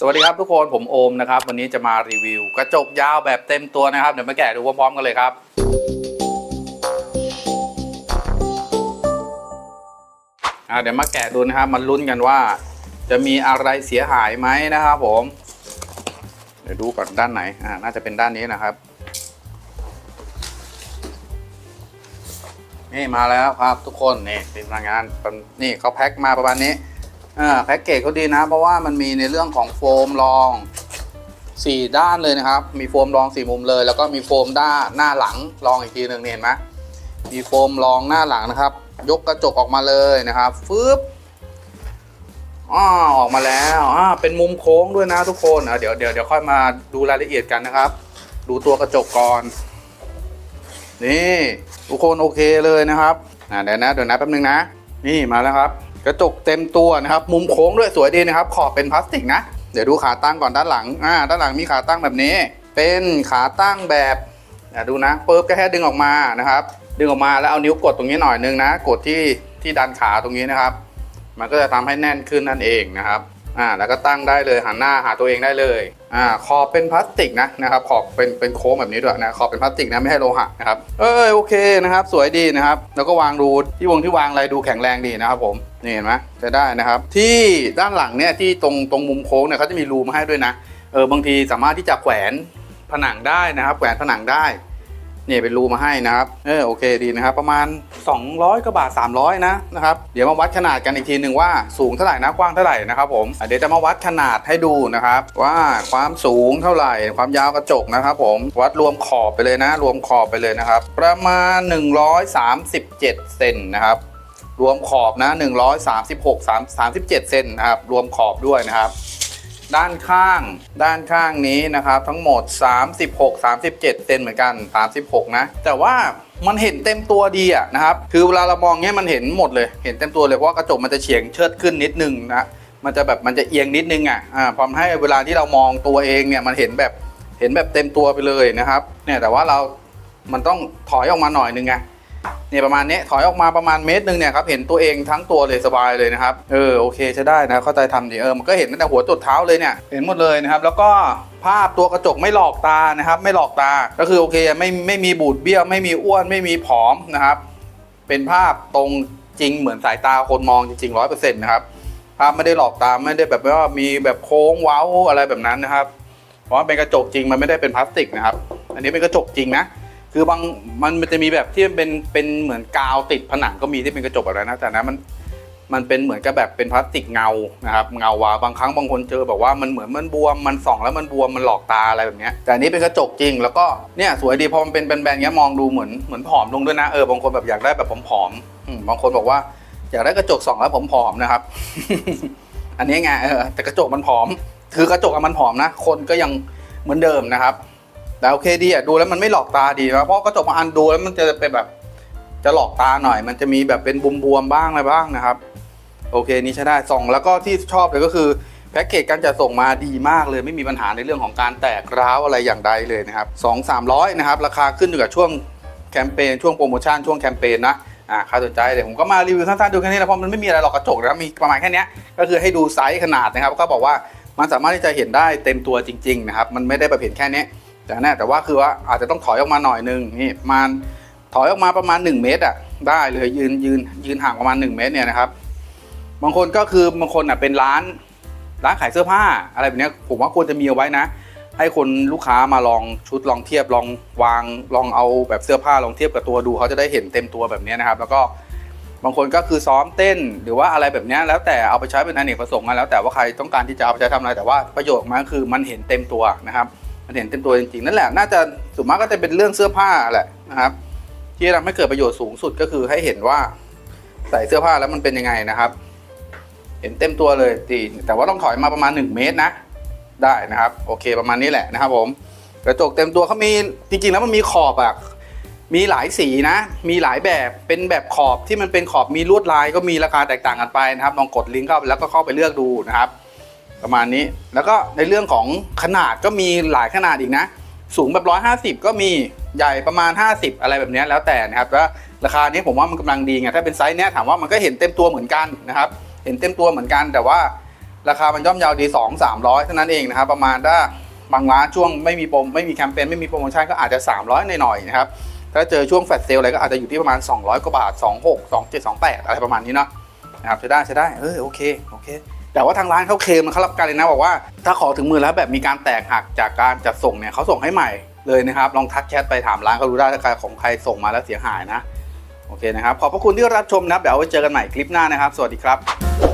สวัสดีครับทุกคนผมโอมนะครับ วันนี้จะมารีวิว กระจกยาวแบบเต็มตัวนะครับ เดี๋ยวมาแกะดูพร้อมๆกันเลยครับอ่าเดี๋ยวมาแกะดูนะครับมันลุ้นกันว่า จะมีอะไรเสียหายไหมนะครับผม เดี๋ยวดูก่อนด้านไหนอ่าน่าจะเป็นด้านนี้นะครับ นี่มาแล้วครับทุกคนนี่ทีมงานนี่เขาแพ็คมาประมาณนี้ อ่าแพ็กเกจเขาดีนะ เพราะว่ามันมีในเรื่องของโฟมรอง4ด้านเลยนะครับ มีโฟมรอง4มุมเลย แล้วก็มีโฟมด้านหน้าหลังรองอีกทีหนึ่งนี่เห็นไหมมีโฟมรองหน้าหลังนะครับ ยกกระจกออกมาเลยนะครับฟึบอ้อออกมาแล้วอ่าเป็นมุมโค้งด้วยนะทุกคนอะเดี๋ยวเดี๋ยวเดี๋ยวค่อยมาดูรายละเอียดกันนะครับ ดูตัวกระจกก่อน นี่ทุกคนโอเคเลยนะครับอ่าเดี๋ยวนะเดี๋ยวนะแป๊บนึงนะ นี่มาแล้วครับ กระจกเต็มตัวนะครับ มุมโค้งด้วยสวยดีนะครับ ขอบเป็นพลาสติกนะ เดี๋ยวดูขาตั้งก่อนด้านหลัง อ่า ด้านหลังมีขาตั้งแบบนี้ เป็นขาตั้งแบบดูนะเปิบก็แค่ดึงออกมานะครับ ดึงออกมาแล้วเอานิ้วกดตรงนี้หน่อยนึงนะ กดที่ที่ดันขาตรงนี้นะครับ มันก็จะทำให้แน่นขึ้นนั่นเองนะครับ อ่าแล้วก็ตั้งได้เลยหันหน้าหาตัวเองได้เลยอ่าขอบเป็นพลาสติกนะนะครับขอบเป็นเป็นโค้งแบบนี้ด้วยนะขอบเป็นพลาสติกนะไม่ให้โลหะนะครับเออโอเคนะครับ สวยดีนะครับ แล้วก็วางดูที่วงที่วางอะไรดูแข็งแรงดีนะครับผมนี่เห็นไหมจะได้นะครับ ที่ด้านหลังเนี่ยที่ตรงตรงมุมโค้งเนี่ยเขาจะมีรูมาให้ด้วยนะเออบางทีสามารถที่จะแขวนผนังได้นะครับ แขวนผนังได้ นี่เป็นรูมาให้นะครับ เออโอเคดีนะครับ ประมาณ 200กว่าบาท 300 นะนะครับ เดี๋ยวมาวัดขนาดกันอีกทีหนึ่งว่าสูงเท่าไหร่นะกว้างเท่าไหร่นะครับผมเดี๋ยวจะมาวัดขนาดให้ดูนะครับ ว่าความสูงเท่าไหร่ ความยาวกระจกนะครับ ผมวัดรวมขอบไปเลยนะ รวมขอบไปเลยนะครับ ประมาณ 137เซนนะครับรวมขอบนะ 136 3 37 เซนนะครับ รวมขอบด้วยนะครับ ด้านข้าง ด้านข้างนี้นะครับ ทั้งหมด 36 37 เซนเหมือนกัน 36 นะ แต่ว่ามันเห็นเต็มตัวดีอะนะครับ คือเวลาเรามองเนี้ยมันเห็นหมดเลย เห็นเต็มตัวเลยเพราะกระจกมันจะเฉียงเชิดขึ้นนิดนึงนะ มันจะแบบมันจะเอียงนิดนึงอะอ่าพร้อมให้เวลาที่เรามองตัวเองเนี่ยมันเห็นแบบเห็นแบบเต็มตัวไปเลยนะครับ เนี่ยแต่ว่าเรา มันต้องถอยออกมาหน่อยนึงไง เนี่ยประมาณนี้ถอยออกมาประมาณเมตรหนึ่งเนี่ยครับเห็นตัวเองทั้งตัวเลยสบายเลยนะครับเออโอเคใช้ได้นะเข้าใจทำดีเออมันก็เห็นตั้งแต่หัวจดเท้าเลยเนี่ยเห็นหมดเลยนะครับแล้วก็ภาพตัวกระจกไม่หลอกตานะครับไม่หลอกตาก็คือโอเคไม่ไม่มีบูดเบี้ยวไม่มีอ้วนไม่มีผอมนะครับ เป็นภาพตรงจริงเหมือนสายตาคนมองจริงๆร้อยเปอร์เซ็นต์นะครับภาพไม่ได้หลอกตาไม่ได้แบบว่ามีแบบโค้งเว้าอะไรแบบนั้นนะครับ เพราะว่าเป็นกระจกจริงมันไม่ได้เป็นพลาสติกนะครับ อันนี้เป็นกระจกจริงนะ คือบางมันมันจะมีแบบที่มันเป็นเป็นเหมือนกาวติดผนังก็มีที่เป็นกระจกแบบนั้นนะแต่นั้นมันมันเป็นเหมือนกับแบบเป็นพลาสติกเงานะครับเงาวาบางครั้งบางคนเจอแบบว่ามันเหมือนมันบวมมันส่องแล้วมันบวมมันหลอกตาอะไรแบบเนี้ยแต่อันนี้เป็นกระจกจริง แล้วก็เนี่ยสวยดีพอมันเป็นแบนๆเงี้ยมองดูเหมือนเหมือนผอมลงด้วยนะเออบางคนแบบอยากได้แบบผอมๆอืมบางคนบอกว่าอยากได้กระจกส่องแล้วผมผอมนะครับ อันนี้ไงเออแต่กระจกมันผอม คือกระจกอะมันผอมนะ คนก็ยังเหมือนเดิมนะครับ แต่โอเคดีอะดูแล้วมันไม่หลอกตาดีนะเพราะกระจกบางอันดูแล้วมันจะเป็นแบบจะหลอกตาหน่อย มันจะมีแบบเป็นบวมๆบ้างอะไรบ้างนะครับ โอเคนี่ใช้ได้ส่องแล้วก็ที่ชอบเลยก็คือแพ็กเกจการจัดส่งมาดีมากเลยไม่มีปัญหาในเรื่องของการแตกร้าวอะไรอย่างใดเลยนะครับสองสามร้อยนะครับราคาขึ้นอยู่กับช่วงแคมเปญช่วงโปรโมชั่นช่วงแคมเปญนะอ่าใครสนใจเดี๋ยวผมก็มารีวิวสั้นๆดูแค่นี้นะเพราะมันไม่มีอะไรหรอกกระจกนะมีประมาณแค่นี้ก็คือให้ดูไซส์ขนาดนะครับ ก็บอกว่ามันสามารถที่จะเห็นได้เต็มตัวจริง ๆ นะครับ มันไม่ได้แบบเห็นแค่นี้ แต่แน่แต่ว่าคือว่าอาจจะต้องถอยออกมาหน่อยนึงนี่มาณถอยออกมาประมาณ 1 เมตรอะได้เลยยืนยืนยืนห่างประมาณ 1 เมตรเนี่ยนะครับ บางคนก็คือบางคนอะเป็นร้านร้านขายเสื้อผ้าอะไรแบบเนี้ยผมว่าควรจะมีเอาไว้นะ ให้คนลูกค้ามาลองชุดลองเทียบลองวางลองเอาแบบเสื้อผ้าลองเทียบกับตัวดูเขาจะได้เห็นเต็มตัวแบบเนี้ยนะครับ แล้วก็บางคนก็คือซ้อมเต้นหรือว่าอะไรแบบเนี้ยแล้วแต่เอาไปใช้เป็นอเนกประสงค์แล้วแต่ว่าใครต้องการที่จะเอาไปใช้ทำอะไรแต่ว่าประโยชน์มันก็คือมันเห็นเต็มตัวนะครับ มันเห็นเต็มตัวจริงๆนั่นแหละน่าจะส่วนมากก็จะเป็นเรื่องเสื้อผ้าแหละนะครับ ที่ทำให้เกิดประโยชน์สูงสุดก็คือให้เห็นว่าใส่เสื้อผ้าแล้วมันเป็นยังไงนะครับ เห็นเต็มตัวเลยตีแต่ว่าต้องถอยมาประมาณ 1 เมตรนะ ได้นะครับ โอเคประมาณนี้แหละนะครับ ผมกระจกเต็มตัวเขามีจริง ๆ แล้วมันมีขอบอะมีหลายสีนะ มีหลายแบบเป็นแบบขอบที่มันเป็นขอบมีลวดลายก็มีราคาแตกต่างกันไปนะครับลองกดลิงก์เข้าแล้วก็เข้าไปเลือกดูนะครับ ประมาณนี้ แล้วก็ในเรื่องของขนาดก็มีหลายขนาดอีกนะ สูงแบบ 150 ก็มีใหญ่ประมาณ 50 อะไรแบบนี้แล้วแต่นะครับแล้วราคานี้ผมว่ามันกำลังดีไงถ้าเป็นไซส์เนี้ยถามว่ามันก็เห็นเต็มตัวเหมือนกันนะครับเห็นเต็มตัวเหมือนกัน แต่ว่าราคามันย่อมยาวดี 2 300เท่านั้นเองนะครับประมาณถ้าบางร้านช่วงไม่มีโปรไม่มีแคมเปญไม่มีโปรโมชั่นก็อาจจะ 300หน่อยๆนะครับถ้าเจอช่วงแฟลชเซลอะไรก็อาจจะอยู่ที่ประมาณ 200 กว่าบาท 26 27 28 อะไรประมาณนี้เนาะนะครับใช้ได้ใช้ได้เออโอเคโอเค แต่ว่าทางร้านเขาเคลมเขารับประกันเลยนะบอกว่าถ้าขอถึงมือแล้วแบบมีการแตกหักจากการจัดส่งเนี่ยเขาส่งให้ใหม่เลยนะครับลองทักแชทไปถามร้านเขาดูได้ถ้าใครของใครส่งมาแล้วเสียหายนะโอเคนะครับขอบพระคุณที่รับชมนะครับเดี๋ยวไว้เจอกันใหม่คลิปหน้านะครับ สวัสดีครับ